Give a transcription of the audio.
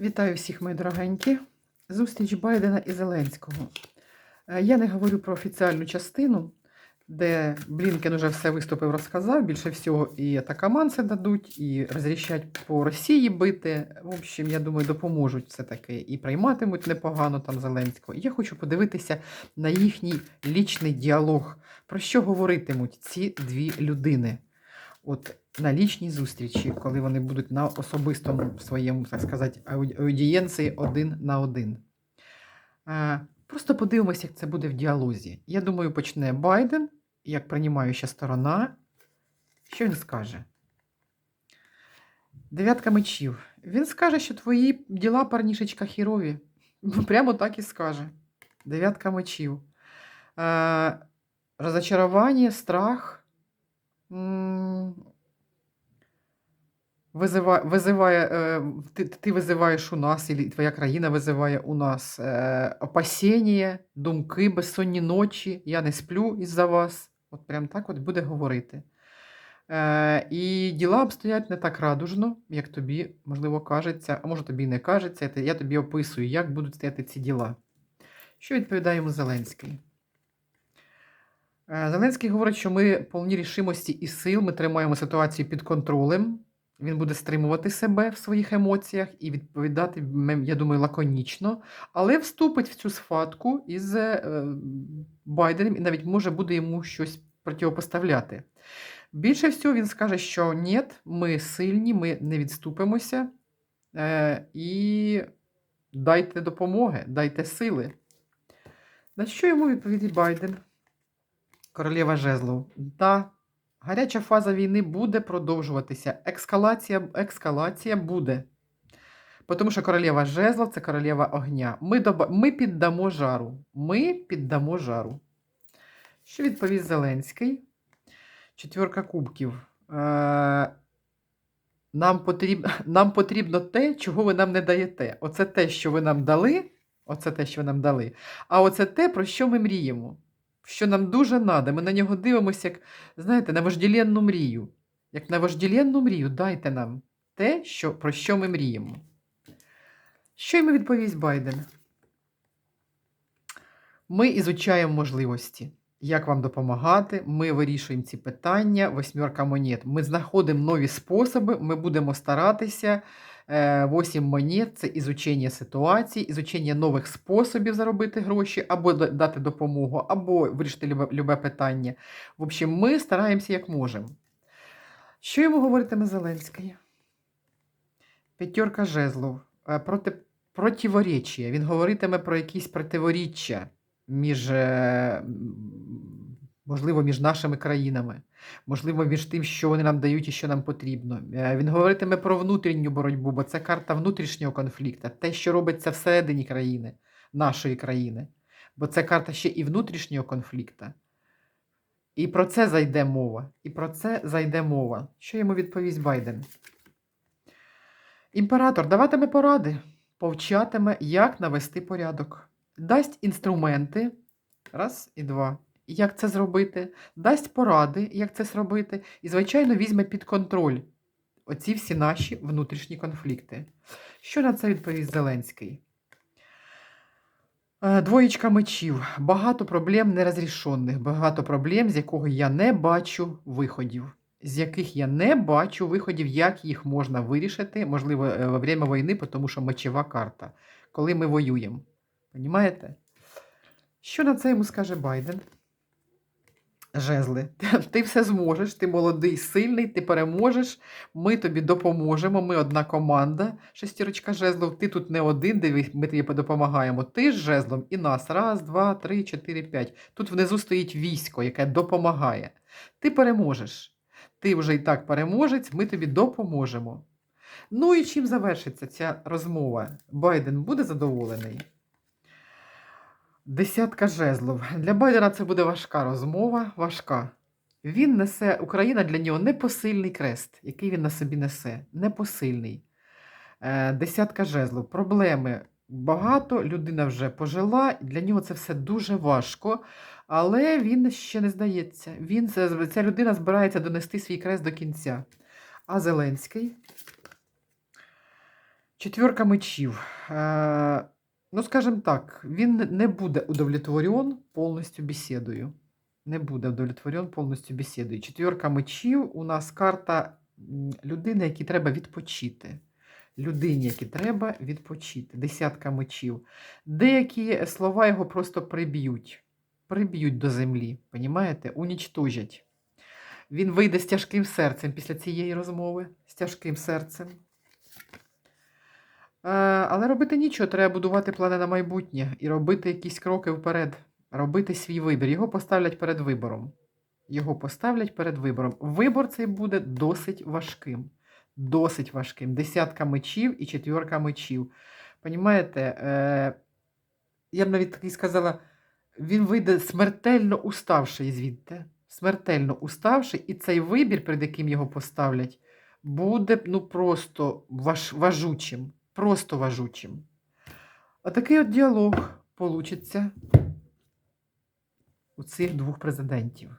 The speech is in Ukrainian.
Вітаю всіх, мої дорогенькі. Зустріч Байдена і Зеленського. Е, Я не говорю про офіціальну частину, де Блінкен уже все виступив, розказав. Більше всього і атакаманси дадуть, і розрішать по Росії бити. В общем, я думаю, допоможуть все-таки і прийматимуть непогано там Зеленського. Я хочу подивитися на їхній лічний діалог. Про що говоритимуть ці дві людини? От на лічній зустрічі, коли вони будуть на особистому своєму, так сказати, аудієнції один на один. Просто подивимося, як це буде в діалозі. Я думаю, почне Байден, як приймаюча сторона. Що він скаже? Дев'ятка мечів. Він скаже, що твої діла, парнішечка, хірові. Прямо так і скаже. Дев'ятка мечів. Розочарування, страх. Визиває, визиває, е, ти, ти визиваєш у нас, і твоя країна визиває у нас е, опасіння, думки, безсонні ночі, я не сплю із-за вас. От прям так от буде говорити. Е, і діла обстоять не так радужно, як тобі, можливо, кажеться, а може тобі не кажеться. Я тобі описую, як будуть стояти ці діла. Що відповідає йому Зеленський? Е, Зеленський говорить, що ми повні рішимості і сил, ми тримаємо ситуацію під контролем. Він буде стримувати себе в своїх емоціях і відповідати, я думаю, лаконічно, але вступить в цю схватку із е, Байденом і навіть може буде йому щось противопоставляти. Більше всього він скаже, що ні, ми сильні, ми не відступимося е, і дайте допомоги, дайте сили. На що йому відповідить Байден? Королева Жезлов. Да, гаряча фаза війни буде продовжуватися. Ескалація, ескалація буде. Тому що королева Жезлов це королева огня. Ми, доба... ми піддамо жару. Ми піддамо жару. Що відповість Зеленський? Четверка кубків. Е... Нам, потріб... нам потрібно те, чого ви нам не даєте. Оце те, що ви нам дали. Оце те, що ви нам дали. А оце те, про що ми мріємо що нам дуже треба. Ми на нього дивимося, як, знаєте, на вожділенну мрію. Як на вожділенну мрію, дайте нам те, що, про що ми мріємо. Що йому відповість Байден? Ми ізучаємо можливості. Як вам допомагати? Ми вирішуємо ці питання, восьмерка монет. Ми знаходимо нові способи, ми будемо старатися. Е, Восім монет це ізучення ситуації, ізучення нових способів заробити гроші, або дати допомогу, або вирішити любе, питання. В общем, ми стараємося як можемо. Що йому говоритиме Зеленський? П'ятерка жезлов. Е, Проти, противоречія. Він говоритиме про якісь противоріччя між, е, можливо, між нашими країнами, можливо, між тим, що вони нам дають і що нам потрібно. Е, Він говоритиме про внутрішню боротьбу, бо це карта внутрішнього конфлікту, те, що робиться всередині країни, нашої країни. Бо це карта ще і внутрішнього конфлікту. І про це зайде мова. І про це зайде мова. Що йому відповість Байден? Імператор даватиме поради, повчатиме, як навести порядок, дасть інструменти, раз і два. Як це зробити, дасть поради, як це зробити, і, звичайно, візьме під контроль оці всі наші внутрішні конфлікти. Що на це відповість Зеленський? Е, Двоєчка мечів. Багато проблем нерозрішених, багато проблем, з якого я не бачу виходів. З яких я не бачу виходів, як їх можна вирішити, можливо, е, во время війни, тому що мечева карта, коли ми воюємо. Понімаєте? Що на це йому скаже Байден? Жезли, ти все зможеш, ти молодий, сильний, ти переможеш, ми тобі допоможемо, ми одна команда. Шестірочка жезлов, ти тут не один, дивись, ми тобі допомагаємо. Ти з жезлом і нас. Раз, два, три, чотири, п'ять. Тут внизу стоїть військо, яке допомагає. Ти переможеш. Ти вже і так переможець, ми тобі допоможемо. Ну і чим завершиться ця розмова? Байден буде задоволений? Десятка жезлов. Для Байдена це буде важка розмова, важка. Він несе, Україна для нього непосильний крест, який він на собі несе. Непосильний. Е, Десятка жезлов. Проблеми багато, людина вже пожила, для нього це все дуже важко, але він ще не здається. Він, ця людина збирається донести свій крест до кінця. А Зеленський? Четвірка мечів. Ну, скажімо так, він не буде удовлетворен повністю бесідою. Не буде удовлетворен повністю бесідою. Четвірка мечів у нас карта людини, якій треба відпочити. Людині, якій треба відпочити. Десятка мечів. Деякі слова його просто приб'ють. Приб'ють до землі, понімаєте? Унічтожать. Він вийде з тяжким серцем після цієї розмови, з тяжким серцем. Е, Але робити нічого, треба будувати плани на майбутнє і робити якісь кроки вперед, робити свій вибір. Його поставлять перед вибором. Його поставлять перед вибором. Вибор цей буде досить важким. Досить важким. Десятка мечів і четвірка мечів. Понімаєте, е, я б навіть таки сказала, він вийде смертельно уставший звідти. Смертельно уставший, і цей вибір, перед яким його поставлять, буде ну просто важ, важучим. Просто важучим. Отакий от діалог получиться у цих двох президентів.